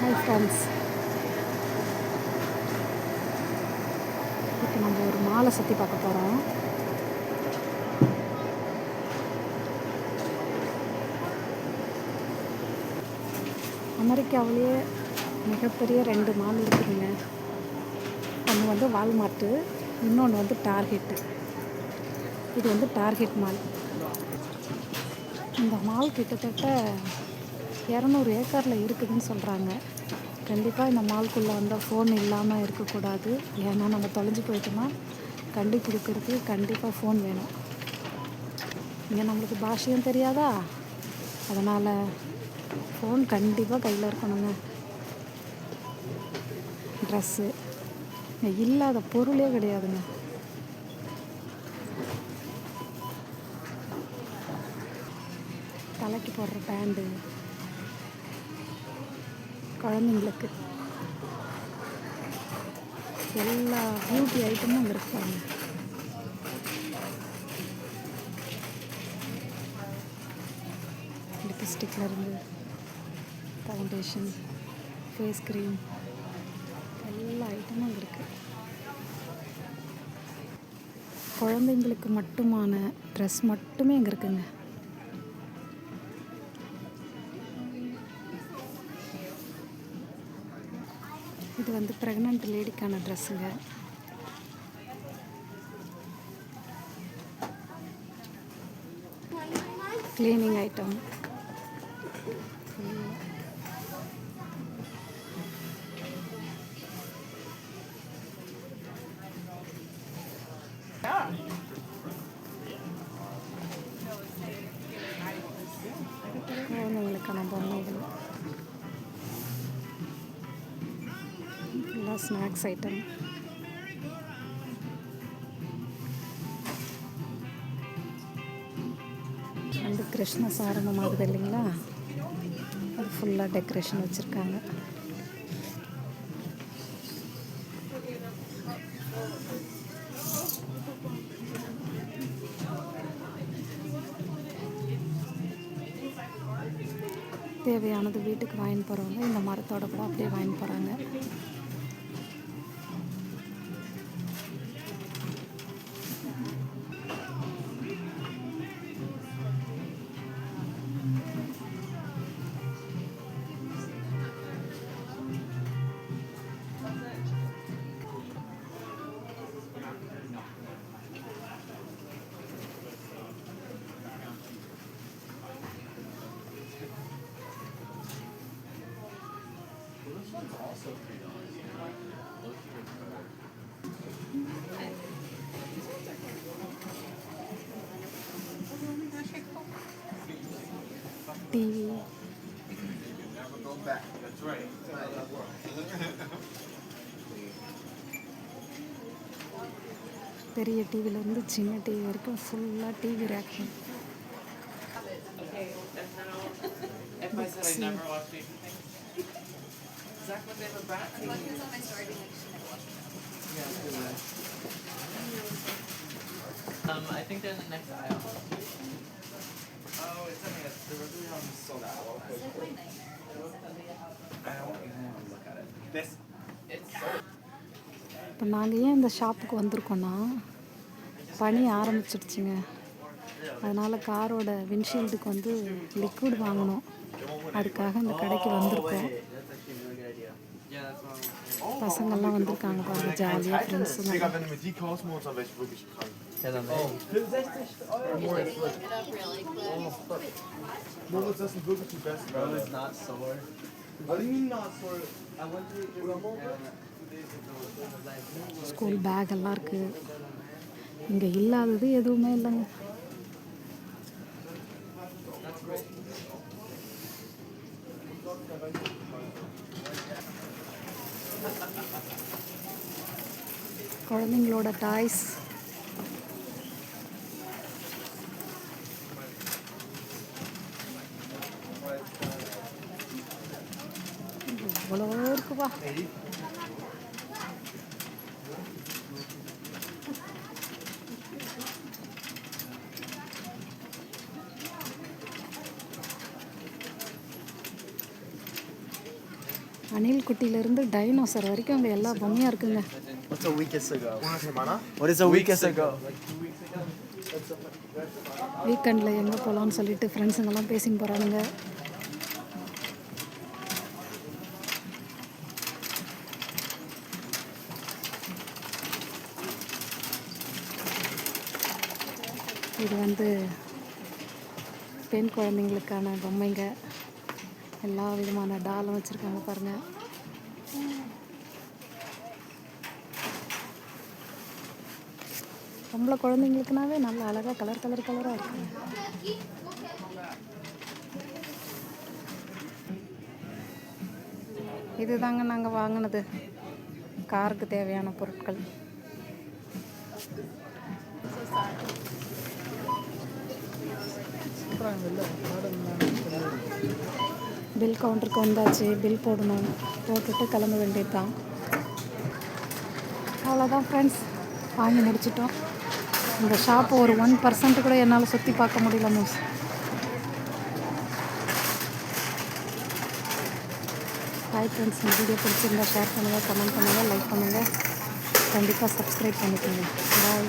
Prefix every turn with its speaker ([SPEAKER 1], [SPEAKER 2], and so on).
[SPEAKER 1] Hi friends இப்போ நம்ம ஒரு மாலை சுற்றி பார்க்க போகிறோம் அமெரிக்காவிலேயே மிகப்பெரிய ரெண்டு மால் இருக்குதுங்க. ஒன்று வந்து வால்மார்ட்டு இன்னொன்று வந்து டார்கெட்டு. இது வந்து டார்கெட் மால். இந்த மால் கிட்டத்தட்ட இரநூறு ஏக்கரில் இருக்குதுன்னு சொல்கிறாங்க கண்டிப்பாக இந்த மால்குள்ளே வந்தால் ஃபோன் இல்லாமல் இருக்கக்கூடாது. ஏன்னா நம்ம தொலைஞ்சு போயிட்டோம்னா கண்டுபிடிக்கிறதுக்கு கண்டிப்பாக ஃபோன் வேணும். இங்கே நம்மளுக்கு பாஷையும் தெரியாதா? அதனால் ஃபோன் கண்டிப்பாக கையில் இருக்கணுங்க. ட்ரெஸ்ஸு இல்லாத பொருளே கிடையாதுங்க. தலைக்கு போடுற பேண்டு குழந்தைங்களுக்கு. எல்லா பியூட்டி ஐட்டமும் அங்கே இருப்பாங்க லிப்ஸ்டிக்லேருந்து ஃபவுண்டேஷன் ஃபேஸ் க்ரீம் எல்லா ஐட்டமும் அங்கே இருக்குது குழந்தைங்களுக்கு மட்டுமான ட்ரெஸ் மட்டுமே அங்கே இருக்குங்க. இது வந்து ப்ரெக்னென்ட் லேடிக்கான ட்ரெஸ்ஸுங்க க்ளீனிங் ஐட்டம் ஸ்நாக்ஸ் ஐட்டம். வந்து கிருஷ்ண சாரணம் ஆகுது இல்லைங்களா? அது ஃபுல்லாக டெக்கரேஷன் வச்சுருக்காங்க. தேவையானது வீட்டுக்கு வாங்கி போகிறவங்க இந்த மரத்தோட கூட அப்படியே வாங்கி போகிறாங்க டிவி பெரிய டிவிலேருந்து சின்ன டிவி வரைக்கும் ஃபுல்லாக TV racking
[SPEAKER 2] If I said I never watched it. Zach, when they have a bat TV. Yeah, do that. Um, I think they're in the next aisle. Oh, it's a, the review on sold out. I don't even want to look at it. This. It's.
[SPEAKER 1] இப்போ நாங்கள் ஏன் இந்த ஷாப்புக்கு வந்திருக்கோன்னா பனி ஆரம்பிச்சிடுச்சுங்க அதனால் காரோட விண்ட்ஷீல்டுக்கு வந்து liquid வாங்கணும் அதுக்காக இந்த கடைக்கு வந்திருக்கோம்
[SPEAKER 2] That's actually a really good idea. Yeah, that's what I'm.
[SPEAKER 1] பசங்கள்லாம் வந்திருக்காங்க பாருங்க ஜாலியாக
[SPEAKER 2] friends oh.
[SPEAKER 3] Moritz, das sind wirklich die besten.
[SPEAKER 2] Bro, it's not sore.
[SPEAKER 3] What do you mean not?
[SPEAKER 2] I went to uh,
[SPEAKER 1] school bag எல்லாம் இருக்குது இங்கே இல்லாதது எதுவுமே இல்லைங்க குழந்தைங்களோட டாய்ஸ். இவ்வளோ இருக்குப்பா. அணில் குட்டியிலேருந்து டைனோசர் வரைக்கும் அங்கே எல்லா பொம்மையாக இருக்குங்க
[SPEAKER 4] What's ago?
[SPEAKER 3] Semana.
[SPEAKER 4] What is ago?
[SPEAKER 1] வீக்கெண்டில் எங்கே போகலான்னு சொல்லிட்டு ஃப்ரெண்ட்ஸுங்கெல்லாம் பேசின்னு போகிறானுங்க இது வந்து பெண் குழந்தைங்களுக்கான பொம்மைங்க எல்லா விதமான டாலும் வச்சுருக்காங்க பாருங்கள் பொம்பளை குழந்தைங்களுக்குனாவே நல்ல அழகாக கலர் கலர் கலராக இருக்குங்க இதுதாங்க நாங்கள் வாங்கினது. காருக்கு தேவையான பொருட்கள். பில் கவுண்டருக்கு வந்தாச்சு பில் போடணும். போட்டுட்டு கிளம்ப வேண்டியது தான் அவ்வளோதான் ஃப்ரெண்ட்ஸ் வாங்கி முடிச்சிட்டோம். இந்த ஷாப்பு ஒரு ஒன் பர்சன்ட் கூட என்னால் சுற்றி பார்க்க முடியல மூஸ் ஹாய் ஃப்ரெண்ட்ஸ் இந்த வீடியோ பிடிச்சிருந்தா ஷேர் பண்ணுங்கள் கமெண்ட் பண்ணுங்கள் லைக் பண்ணுங்கள் கண்டிப்பாக சப்ஸ்கிரைப் பண்ணிக்கோங்க. பாய்